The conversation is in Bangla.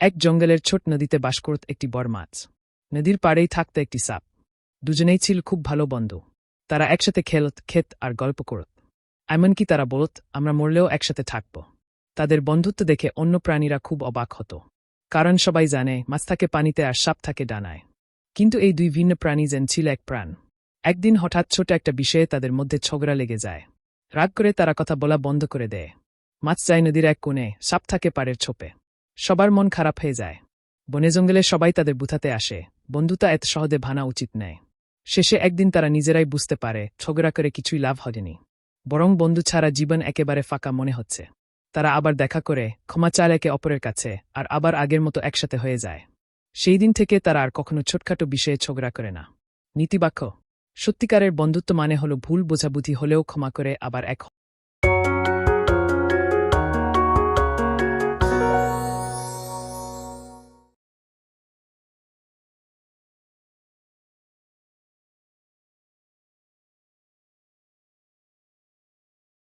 এক জঙ্গলের ছোট নদীতে বাস করত একটি বড় মাছ নদীর পাড়েই থাকত একটি সাপ। দুজনেই ছিল খুব ভালো বন্ধু। তারা একসাথে খেলত, খেত আর গল্প করত। এমনকি তারা বলত, আমরা মরলেও একসাথে থাকব। তাদের বন্ধুত্ব দেখে অন্য প্রাণীরা খুব অবাক হতো। কারণ সবাই জানে, মাছ থাকে পানিতে আর সাপ থাকে ডানায়। কিন্তু এই দুই ভিন্ন প্রাণী যেন ছিল এক প্রাণ। একদিন হঠাৎ ছোট একটা বিষয়ে তাদের মধ্যে ঝগড়া লেগে যায়। রাগ করে তারা কথা বলা বন্ধ করে দেয়। মাছ যায় নদীর এক কোণে, সাপ থাকে পাড়ের ছোপে। সবার মন খারাপ হয়ে যায়। বনে জঙ্গলে সবাই তাদের বুথাতে আসে, বন্ধুতা এত সহজে ভানা উচিত নেয় শেষে একদিন তারা নিজেরাই বুঝতে পারে, ঝগড়া করে কিছুই লাভ হয়নি। বরং বন্ধু ছাড়া জীবন একেবারে ফাঁকা মনে হচ্ছে। তারা আবার দেখা করে, ক্ষমা চাল একে অপরের কাছে, আর আবার আগের মতো একসাথে হয়ে যায়। সেই দিন থেকে তারা আর কখনো ছোটখাটো বিষয়ে ঝগড়া করে না। নীতিবাক্য, সত্যিকারের বন্ধুত্ব মানে হল ভুল বোঝাবুঝি হলেও ক্ষমা করে আবার এক